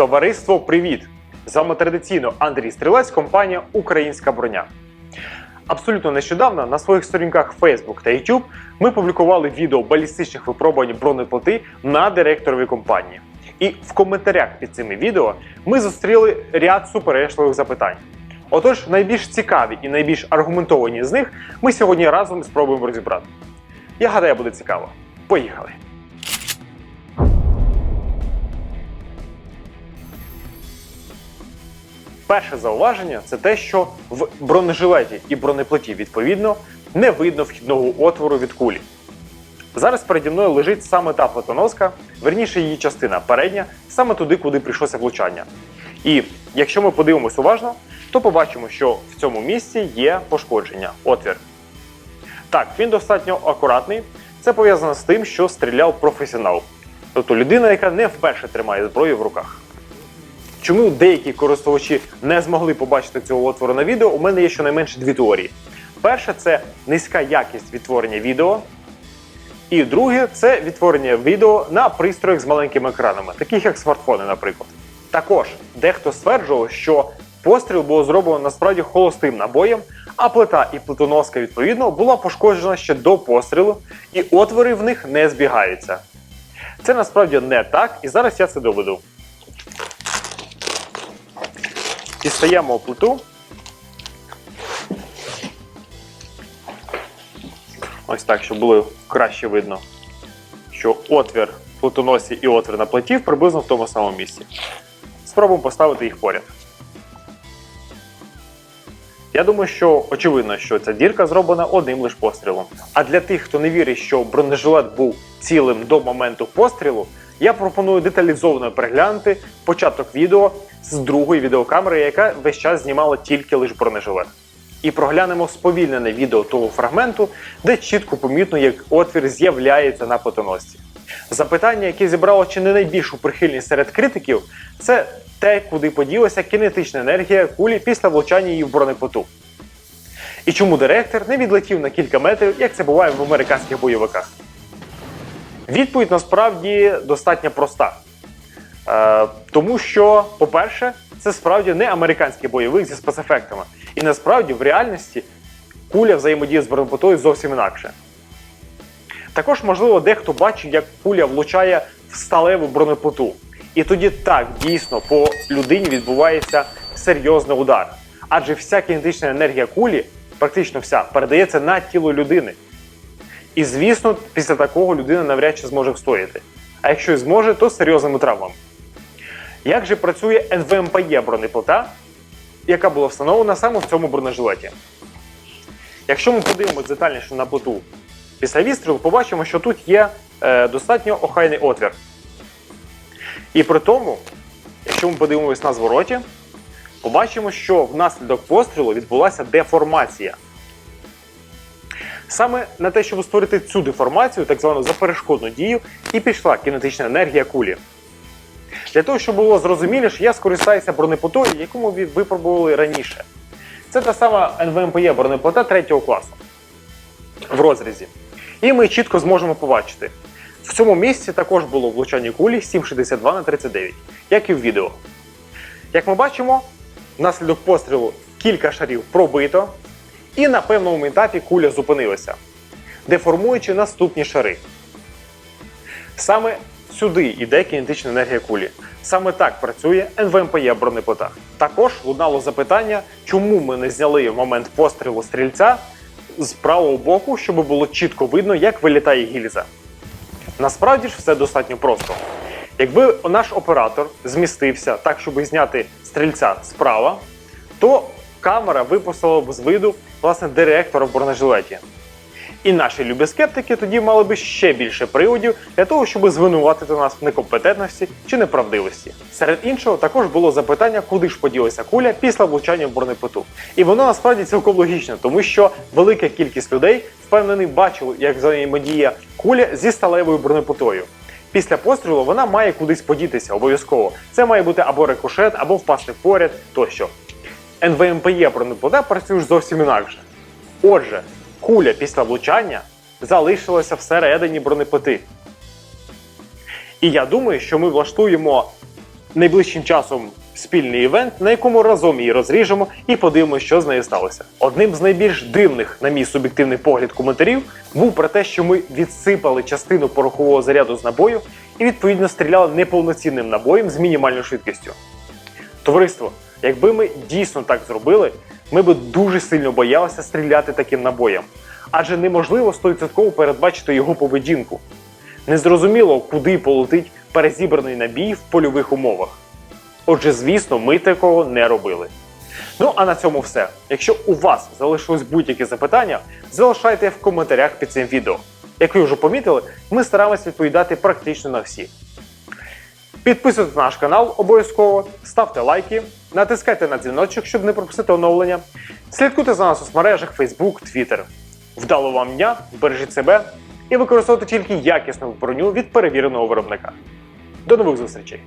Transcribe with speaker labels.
Speaker 1: Товариство, привіт! З вами традиційно Андрій Стрілець, компанія Українська броня. Абсолютно нещодавно на своїх сторінках Facebook та YouTube ми публікували відео балістичних випробувань бронеплити на директорові компанії. І в коментарях під цими відео ми зустріли ряд суперечливих запитань. Отож, найбільш цікаві і найбільш аргументовані з них ми сьогодні разом спробуємо розібрати. Я гадаю, буде цікаво. Поїхали! Перше зауваження це те, що в бронежилеті і бронеплиті відповідно не видно вхідного отвору від кулі. Зараз переді мною лежить саме та плитоноска, верніше її частина передня, саме туди, куди прийшлося влучання. І якщо ми подивимось уважно, то побачимо, що в цьому місці є пошкодження, отвір. Так, він достатньо акуратний. Це пов'язано з тим, що стріляв професіонал, тобто людина, яка не вперше тримає зброю в руках. Чому деякі користувачі не змогли побачити цього отвору на відео? У мене є щонайменше дві теорії. Перше це низька якість відтворення відео. І друге це відтворення відео на пристроях з маленькими екранами, таких як смартфони, наприклад. Також дехто стверджував, що постріл було зроблено насправді холостим набоєм, а плита і плитоноска, відповідно, була пошкоджена ще до пострілу, і отвори в них не збігаються. Це насправді не так, і зараз я це доведу. Дістаємо плиту. Ось так, щоб було краще видно, що отвір в плитоносі і отвір на плиті приблизно в тому самому місці. Спробуємо поставити їх поряд. Я думаю, що очевидно, що ця дірка зроблена одним лише пострілом. А для тих, хто не вірить, що бронежилет був цілим до моменту пострілу, я пропоную деталізовано переглянути початок відео з другої відеокамери, яка весь час знімала тільки лише бронежилет. І проглянемо сповільнене відео того фрагменту, де чітко помітно, як отвір з'являється на плитоносці. Запитання, яке зібрало чи не найбільшу прихильність серед критиків, це те, куди поділася кінетична енергія кулі після влучання її в бронеплиту. І чому директор не відлетів на кілька метрів, як це буває в американських бойовиках? Відповідь насправді достатньо проста. Е, тому що, по-перше, це справді не американський бойовик зі спецефектами. І насправді в реальності куля взаємодіє з бронеплитою зовсім інакше. Також, можливо, дехто бачив, як куля влучає в сталеву бронеплиту. І тоді так дійсно по людині відбувається серйозний удар. Адже вся кінетична енергія кулі, практично вся, передається на тіло людини. І звісно, після такого людина навряд чи зможе встояти. А якщо і зможе, то з серйозними травмами. Як же працює НВМПЄ бронеплита, яка була встановлена саме в цьому бронежилеті? Якщо ми подивимося детальніше на плиту після відстрілу, побачимо, що тут є е, достатньо охайний отвір. І при тому, якщо ми подивимось на звороті, побачимо, що внаслідок пострілу відбулася деформація. Саме на те, щоб створити цю деформацію, так звану заперешкодну дію, і пішла кінетична енергія кулі. Для того, щоб було зрозуміліше, я скористаюся бронеплитою, яку ми випробували раніше. Це та сама НВМПЄ бронеплита 3 класу в розрізі. І ми чітко зможемо побачити. В цьому місці також було влучання кулі 7,62 на 39, як і в відео. Як ми бачимо, внаслідок пострілу кілька шарів пробито, і на певному етапі куля зупинилася, деформуючи наступні шари. Саме сюди йде кінетична енергія кулі. Саме так працює НВМПЄ бронеплита. Також лунало запитання, чому ми не зняли в момент пострілу стрільця з правого боку, щоб було чітко видно, як вилітає гільза. Насправді ж все достатньо просто. Якби наш оператор змістився так, щоб зняти стрільця справа, то камера випустила б з виду власне директора в бронежилеті. І наші любі скептики тоді мали би ще більше приводів для того, щоб звинуватити нас в некомпетентності чи неправдивості. Серед іншого, також було запитання, куди ж поділася куля після влучання в бронеплиту. І воно насправді цілком логічно, тому що велика кількість людей впевнений бачили, як взаємодіє куля зі сталевою бронеплитою. Після пострілу вона має кудись подітися обов'язково. Це має бути або рикошет, або впасти поряд тощо. НВМПЄ бронеплита працює ж зовсім інакше. Отже, куля після влучання залишилася всередині бронеплити. І я думаю, що ми влаштуємо найближчим часом спільний івент, на якому разом її розріжемо і подивимося, що з нею сталося. Одним з найбільш дивних, на мій суб'єктивний погляд, коментарів був про те, що ми відсипали частину порохового заряду з набою і відповідно стріляли неповноцінним набоєм з мінімальною швидкістю. Товариство, якби ми дійсно так зробили, ми б дуже сильно боялися стріляти таким набоєм, адже неможливо 100% передбачити його поведінку. Незрозуміло, куди полетить перезібраний набій в польових умовах. Отже, звісно, ми такого не робили. Ну а на цьому все. Якщо у вас залишилось будь-які запитання, залишайте в коментарях під цим відео. Як ви вже помітили, ми стараємось відповідати практично на всі. Підписуйтесь на наш канал обов'язково, ставте лайки, натискайте на дзвіночок, щоб не пропустити оновлення. Слідкуйте за нас у соцмережах Facebook, Twitter. Вдало вам дня, бережіть себе і використовуйте тільки якісну броню від перевіреного виробника. До нових зустрічей!